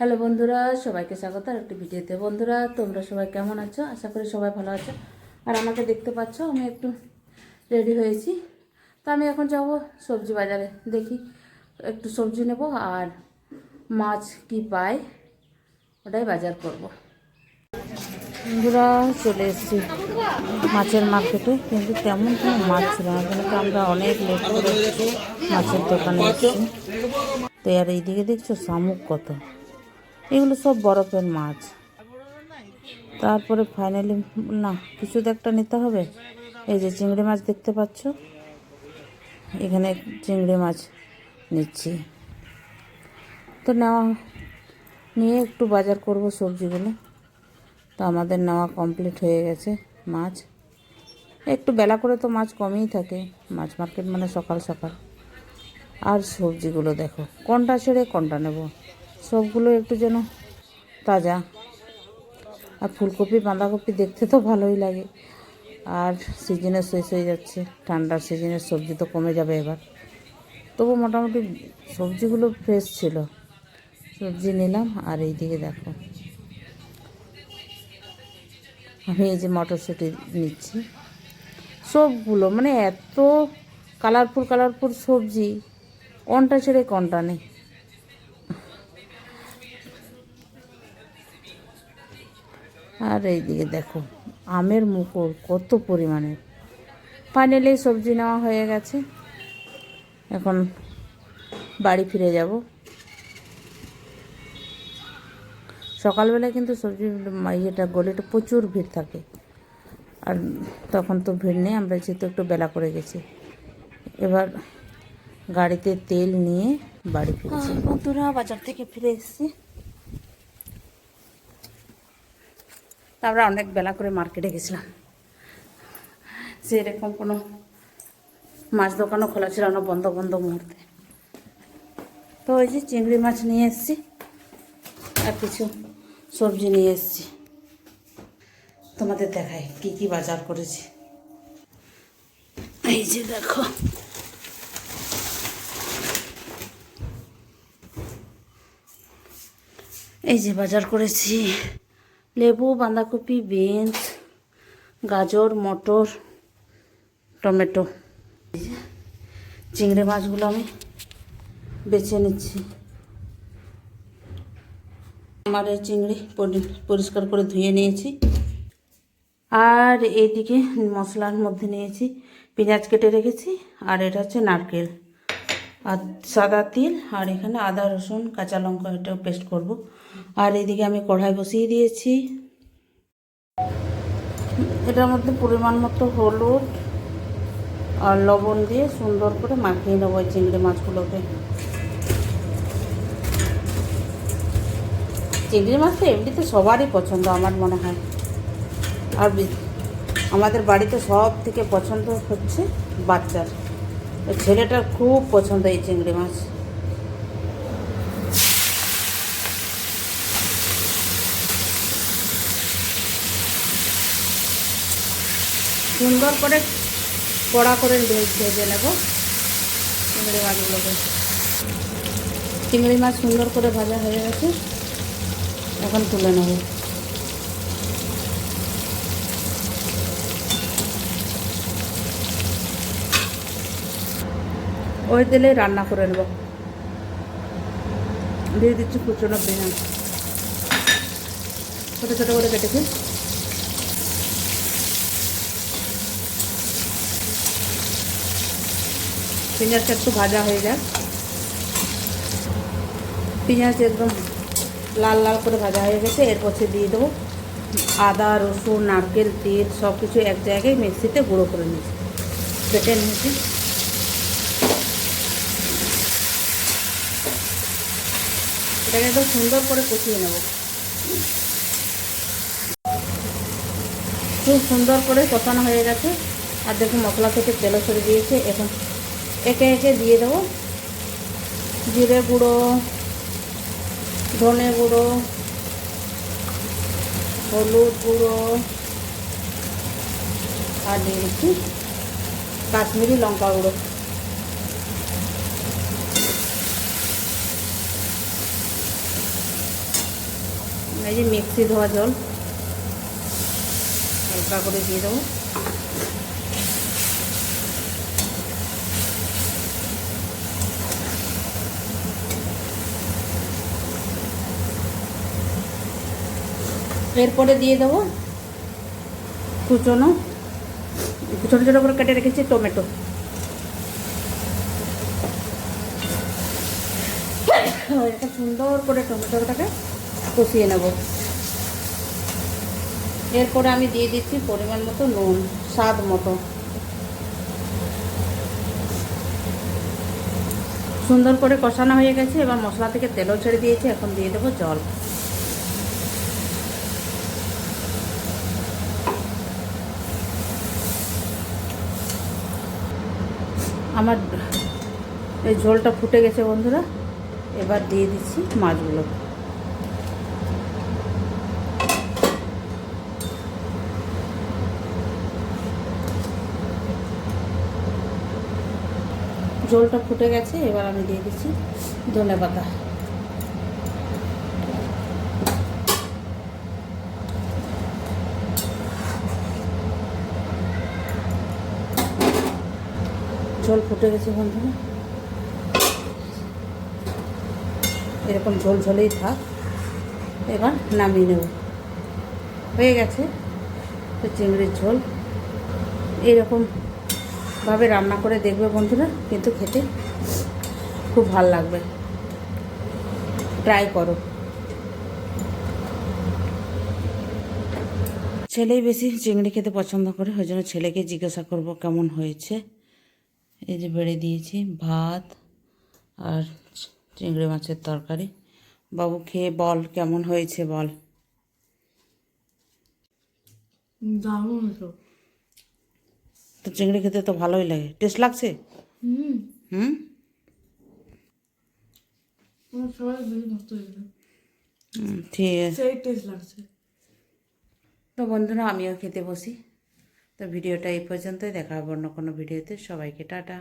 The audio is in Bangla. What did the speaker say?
হ্যালো বন্ধুরা, সবাইকে স্বাগত আর একটি ভিডিওতে। বন্ধুরা, তোমরা সবাই কেমন আছো? আশা করি সবাই ভালো আছো। আর আমাকে দেখতে পাচ্ছ, আমি একটু রেডি হয়েছি। তো আমি এখন যাব সবজি বাজারে। দেখি, একটু সবজি নেব আর মাছ কি পাই, ওটাই বাজার করব। বন্ধুরা, চলে এসেছি মাছের মার্কেটে। কিন্তু তেমন কোনো মাছ ছিল না কেন কি আমরা অনেক লেট করে মাছের দোকানে তো আর এইদিকে দেখছ শামুক কত। এগুলো সব বরফের মাছ। তারপরে ফাইনালি না কিছু তো একটা নিতে হবে। এই যে চিংড়ি মাছ দেখতে পাচ্ছ। এখানে চিংড়ি মাছ নিচ্ছি। তো নেওয়া, নিয়ে একটু বাজার করব সবজিগুলো। তো আমাদের নেওয়া কমপ্লিট হয়ে গেছে মাছ। একটু বেলা করে তো মাছ কমই থাকে। মাছ মার্কেট মানে সকাল সকাল। আর সবজিগুলো দেখো, কোনটা ছেড়ে কোনটা নেব? সবগুলো একটু যেন তাজা। আর ফুলকপি, বাঁধাকপি দেখতে তো ভালোই লাগে। আর সিজনে শেষ হয়ে যাচ্ছে। ঠান্ডার সিজনের সবজি তো কমে যাবে এবার। তবু মোটামুটি সবজিগুলো ফ্রেশ ছিল। সবজি নিলাম, আর এই দিকে দেখো। আমি এই যে মটরশুঁটি নিচ্ছি। সবগুলো মানে এত কালারফুল কালারফুল সবজি। কোনটা ছেড়ে কোনটা নেই। আর এইদিকে দেখো, আমের মুকুর কত পরিমাণে। ফাইনালি সবজি নেওয়া হয়ে গেছে। এখন বাড়ি ফিরে যাব। সকালবেলায় কিন্তু সবজি ইয়েটা গলিটা প্রচুর ভিড় থাকে। আর তখন তো ভিড় নেই, আমরা যেহেতু একটু বেলা করে গেছি। এবার গাড়িতে তেল নিয়ে বাড়ি ফিরেছি। বন্ধুরা, বাজার থেকে ফিরে এসেছি। তারপরে অনেক বেলা করে মার্কেটে গেছিলাম। সেরকম কোনো মাছ দোকানও খোলা ছিল না, বন্ধ বন্ধ মুহূর্তে। তো ওই যে চিংড়ি মাছ নিয়ে এসেছি আর কিছু সবজি নিয়ে এসেছি। তোমাদের দেখাই কি কি বাজার করেছি। এই যে দেখো। এই যে বাজার করেছি। লেবু, বাঁধাকপি, বিনস, গাজর, মটর, টমেটো। চিংড়ি মাছগুলো আমি বেছে নিচ্ছি। আমার এই চিংড়ি পরিষ্কার করে ধুয়ে নিয়েছি। আর এইদিকে মশলার মধ্যে নিয়েছি, পেঁয়াজ কেটে রেখেছি, আর এটা হচ্ছে নারকেল। আর সাদা তিল আর এখানে আদা, রসুন, কাঁচা লঙ্কা এটাও পেস্ট করব। আর এদিকে আমি কড়াই বসিয়ে দিয়েছি। এটার মধ্যে পরিমাণ মতো হলুদ আর লবণ দিয়ে সুন্দর করে মাখিয়ে নেব চিংড়ি মাছগুলোকে। চিংড়ি মাছ তো এমনিতে সবারই পছন্দ আমার মনে হয়। আর আমাদের বাড়িতে সব থেকে পছন্দ হচ্ছে বাচ্চার। ছেলেটার খুব পছন্দ এই চিংড়ি মাছ। সুন্দর করে কড়া করে ভেজে নেব চিংড়ি মাছগুলোকে। চিংড়ি মাছ সুন্দর করে ভাজা হয়ে গেছে, এখন তুলে নেব। ওই তেলে রান্না করে নেব। দিয়ে দিচ্ছি কুচনো পেঁয়াজ ছোটো ছোটো করে কেটেছি। পেঁয়াজটা একটু ভাজা হয়ে যায়। পেঁয়াজ একদম লাল লাল করে ভাজা হয়ে গেছে। এরপর দিয়ে দেবো আদা, রসুন, নারকেল, তেল সব কিছু এক জায়গায় মিক্সিতে গুঁড়ো করে নিয়েছি। বেটে নিয়েছি। এটাকে একদম সুন্দর করে কষিয়ে নেব। খুব সুন্দর করে কষানো হয়ে গেছে। আর দেখুন, মশলা থেকে তেলও সরে দিয়েছে এখন একে একে দিয়ে দেবো। জিরে গুঁড়ো, ধনে গুঁড়ো, হলুদ গুঁড়ো আর দিয়ে দিচ্ছি কাশ্মীরি লঙ্কা গুঁড়ো। এই যে মিক্সি ধোয়া জল, হালকা করে দিয়ে দেবো। এরপরে দিয়ে দেবো কুচনো ছোটো ছোটো করে কেটে রেখেছি টমেটো। এটা সুন্দর করে টমেটোটাকে কষিয়ে নেব। এরপরে আমি দিয়ে দিচ্ছি পরিমাণ মতো নুন, স্বাদ মতো। সুন্দর করে কষানো হয়ে গেছে, এবার মশলা থেকে তেলও ছেড়ে দিয়েছি, এখন দিয়ে দেবো জল। আমার এই ঝোলটা ফুটে গেছে বন্ধুরা, এবার দিয়ে দিচ্ছি মাছগুলো। ঝোলটা ফুটে গেছে, এবার আমি দিয়ে দিচ্ছি ধনে পাতা। ঝোল ফুটে গেছে বন্ধুরা। এরকম ঝোল ঝোলেই থাক। এবার নামিয়ে নেব। হয়ে গেছে। তো চিংড়ির ঝোল। এরকম ভাবে রান্না করে দেখবে বন্ধুরা, কিন্তু খেতে খুব ভালো লাগবে। ট্রাই করো। ছেলেই বেশি চিংড়ি খেতে পছন্দ করে, ওই জন্য ছেলেকে জিজ্ঞাসা করব কেমন হয়েছে। এই যে বেড়ে দিয়েছি, ভাত আর চিংড়ি মাছের তরকারি। বাবু খেয়ে বল, কেমন হয়েছে বল। দারুণ তো চিংড়ি খেতে তো ভালোই লাগে। টেস্ট লাগছে? হুম। ঠিক আছে। সেই টেস্ট লাগছে। তো বন্ধুরা আমিও খেতে বসি। তো ভিডিওটা এই পর্যন্তই। দেখা হবে অন্য কোনো ভিডিওতে। সবাইকে টাটা।